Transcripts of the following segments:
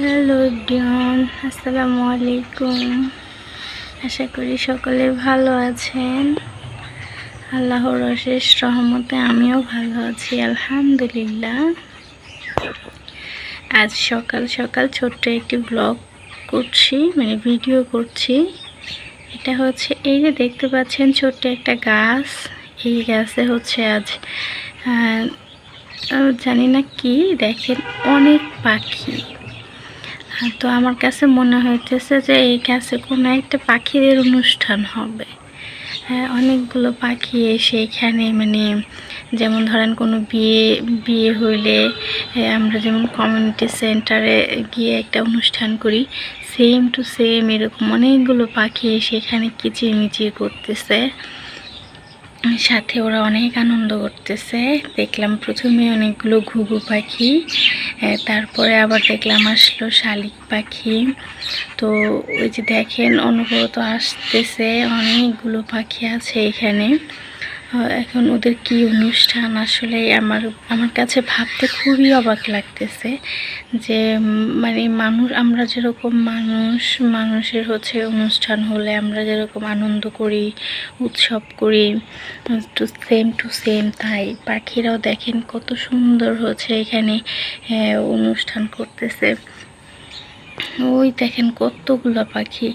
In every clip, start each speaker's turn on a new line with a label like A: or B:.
A: Hello Dion, আসসালামু আলাইকুম। আশা করি সকলে ভালো আছেন। আল্লাহর অশেষ রহমতে আমিও ভালো আছি, আলহামদুলিল্লাহ। আজ সকাল সকাল ছোট্ট একটি ব্লগ করছি মানে ভিডিও করছি। এটা হচ্ছে, এই যে দেখতে পাচ্ছেন ছোট্ট একটা গাছ। এই গাছে হচ্ছে আজ জানি না কি, দেখেন অনেক পাখি। তো আমার কাছে মনে হইতেছে যে এই কাছে কোনো একটা পাখিদের অনুষ্ঠান হবে। হ্যাঁ অনেকগুলো পাখি এসে এখানে মানে যেমন ধরেন কোনো বিয়ে বিয়ে হইলে আমরা যেমন কমিউনিটি সেন্টারে গিয়ে একটা অনুষ্ঠান করি সেম টু সেম এরকম অনেকগুলো পাখি এসে এখানে কিচিরমিচির করতেছে। সাথে ওরা অনেক আনন্দ করতেছে। দেখলাম প্রথমে অনেকগুলো ঘুঘু পাখি তারপরে আবার দেখলাম আসলো শালিক পাখি। তো ওই যে দেখেন, অনুভূত আসতেছে, অনেকগুলো পাখি আছে এখানে। এখন ওদের কি অনুষ্ঠান? আসলে আমার আমার কাছে ভাবতে খুবই অবাক লাগতেছে যে মানে মানুষ, আমরা যেরকম মানুষ, মানুষের হচ্ছে অনুষ্ঠান হলে আমরা যেরকম আনন্দ করি, উৎসব করি টু সেম টু সেম তাই পাখিরাও দেখেন কত সুন্দর হচ্ছে এখানে অনুষ্ঠান করতেছে। ওই দেখেন কতগুলো পাখি।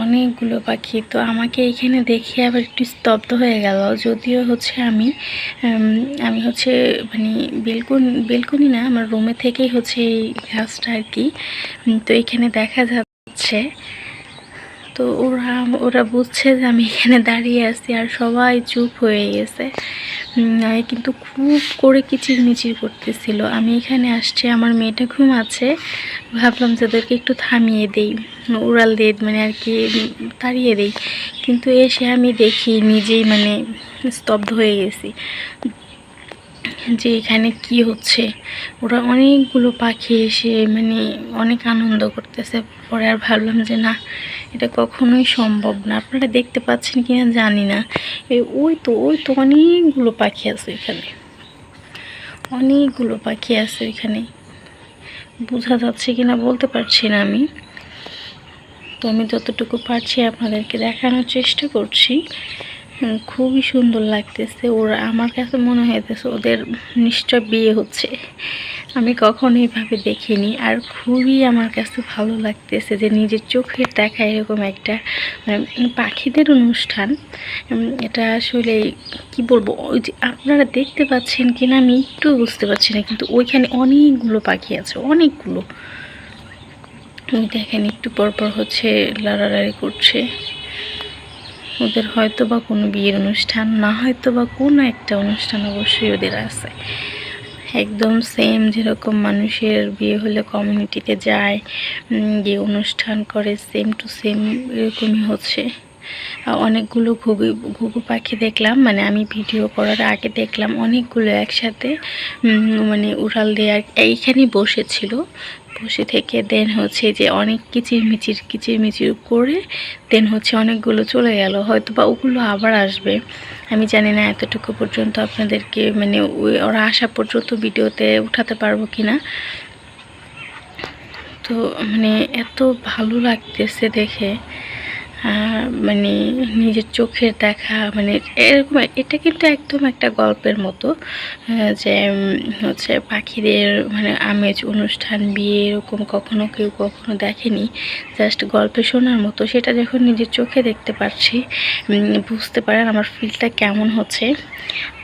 A: অনেকগুলো পাখি। তো আমাকে এখানে দেখে আবার একটু স্তব্ধ হয়ে গেল। যদিও হচ্ছে আমি আমি হচ্ছে মানে বেলকুন, বেলকুনি না, আমার রুমে থেকেই হচ্ছে এই গাছটা আর কি। তো এখানে দেখা যাচ্ছে তো ওরা ওরা বুঝছে যে আমি এখানে দাঁড়িয়ে আছি আর সবাই চুপ হয়ে গেছে। কিন্তু খুব করে কিচিরমিচির করতেছিল। আমি এখানে আসছি, আমার মেয়েটা ঘুমাচ্ছে। ভাবলাম যে ওদেরকে একটু থামিয়ে দেই, উড়াল দিয়ে মানে আর কি তাড়িয়ে দেই। কিন্তু এসে আমি দেখি নিজেই মানে স্তব্ধ হয়ে গেছি। যে এখানে কি হচ্ছে? ওরা অনেকগুলো পাখি এসে মানে অনেক আনন্দ করতেছে। পরে আর ভাবলাম যে না, এটা কখনোই সম্ভব না। আপনারা দেখতে পাচ্ছেন কিনা জানি না। এই ওই তো ওই তো অনেকগুলো পাখি আছে এখানে। অনেকগুলো পাখি আছে এখানে। বোঝা যাচ্ছে কিনা বলতে পারছি না আমি। তো আমি যতটুকু পারছি আপনাদেরকে দেখানোর চেষ্টা করছি। খুবই সুন্দর লাগতেছে। ওরা, আমার কাছে মনে হইতেছে ওদের নিশ্চয় বিয়ে হচ্ছে। আমি কখনো এইভাবে দেখিনি। আর খুবই আমার কাছে ভালো লাগতেছে যে নিজের চোখের দেখা এরকম একটা মানে পাখিদের অনুষ্ঠান। এটা আসলে কি বলব, ওই যে আপনারা দেখতে পাচ্ছেন কিনা আমি একটু বুঝতে পারছি না, কিন্তু ওইখানে অনেকগুলো পাখি আছে, অনেকগুলো। দেখেন একটু পরপর পর হচ্ছে, লড়ালড়ি করছে। ওদের হয়তো বা কোনো বিয়ের অনুষ্ঠান, না হয়তো বা কোনো একটা অনুষ্ঠান অবশ্যই ওদের আছে। একদম সেম যেরকম মানুষের বিয়ে হলে কমিউনিটিতে যায় গিয়ে অনুষ্ঠান করে সেম টু সেম এরকমই হচ্ছে। অনেকগুলো ঘুঘু ঘুঘু পাখি দেখলাম মানে আমি ভিডিও করার আগে দেখলাম অনেকগুলো একসাথে মানে উড়াল দেওয়ার এইখানে বসেছিল। বসে থেকে দেন হচ্ছে যে অনেক কিচিরমিচির কিচিরমিচির করে দেন হচ্ছে অনেকগুলো চলে গেল। হয়তো বা ওগুলো আবার আসবে। আমি জানি না এতটুকু পর্যন্ত আপনাদেরকে মানে ওরা আসা পর্যন্ত ভিডিওতে উঠাতে পারব কি না তো মানে এত ভালো লাগতেছে দেখে। মানে নিজের চোখের দেখা মানে এরকম এটা কিন্তু একদম একটা গল্পের মতো যে হচ্ছে পাখিদের মানে আমেজ অনুষ্ঠান, বিয়ে এরকম কখনো কেউ কখনো দেখেনি, জাস্ট গল্পে শোনার মতো, সেটা যখন নিজের চোখে দেখতে পাচ্ছি বুঝতে পারেন আমার ফিলটা কেমন হচ্ছে।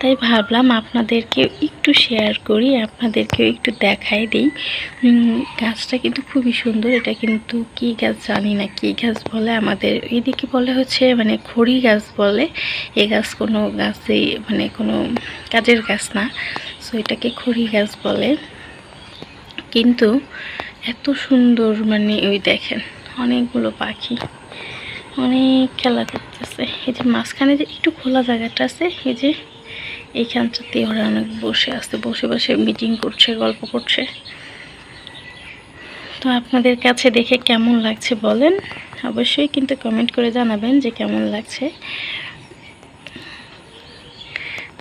A: তাই ভাবলাম আপনাদেরকে একটু শেয়ার করি আপনাদেরকে একটু দেখাই দিই। গাছটা কিন্তু খুবই সুন্দর, এটা কিন্তু কি গাছ জানি না, কি গাছ বলে আমাদের এদিকে বলে হচ্ছে মানে খড়ি গাছ বলে, এ গাছ কোনো গাছেই মানে কোনো কাজের গাছ না। সো এটাকে খড়ি গাছ বলে। কিন্তু এত সুন্দর মানে ওই দেখেন, অনেকগুলো পাখি, অনেক খেলা করতেছে। এই যে মাঝখানে যে একটু খোলা জায়গাটা আছে, এই যে এইখানটাতে ওরা অনেক বসে আছে, বসে বসে মিটিং করছে, গল্প করছে। তো আপনাদের কাছে দেখে কেমন লাগছে বলেন? অবশ্যই কিন্তু কমেন্ট করে জানাবেন যে কেমন লাগছে।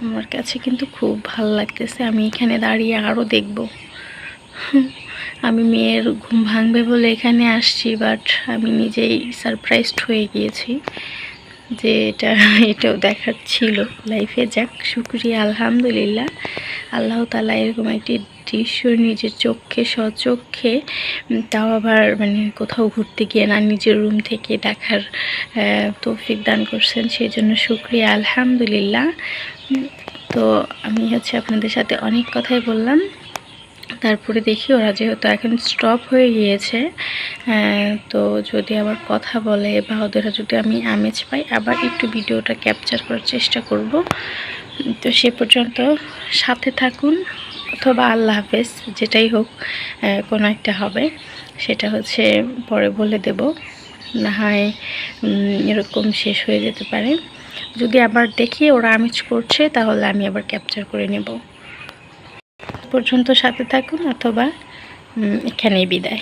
A: আমার কাছে কিন্তু খুব ভালো লাগতেছে, আমি এখানে দাঁড়িয়ে আরও দেখব। আমি মেয়ের ঘুম ভাঙবে বলে এখানে আসছি বাট আমি নিজেই সারপ্রাইজড হয়ে গিয়েছি যে এটা, এটাও দেখার ছিল। লাইফে যাক, শুক্রিয়া, আলহামদুলিল্লাহ। আল্লাহ তালা এরকম একটি দৃশ্য নিজের চোখে সচক্ষে উম, তাও আবার মানে কোথাও ঘুরতে গিয়ে না নিজের রুম থেকে দেখার তৌফিক দান করছেন। সেই জন্য শুক্রিয়া আলহামদুলিল্লাহ। তো আমি হচ্ছে আপনাদের সাথে অনেক কথাই বললাম। তারপরে দেখি ওরা যেহেতু এখন স্টপ হয়ে গিয়েছে তো যদি আবার কথা বলে বা ওদের যদি আমি আমেজ পাই আবার একটু ভিডিওটা ক্যাপচার করার চেষ্টা করব। তো সে পর্যন্ত সাথে থাকুন। অথবা আল্লাহ হাফেজ, যেটাই হোক কোনো একটা হবে। সেটা হচ্ছে পরে বলে দেব। না হয় এরকম শেষ হয়ে যেতে পারে। যদি আবার দেখি ওরা আমিজ করছে, তাহলে আমি আবার ক্যাপচার করে নেব। পর্যন্ত সাথে থাকুন, অথবা এখানেই বিদায়।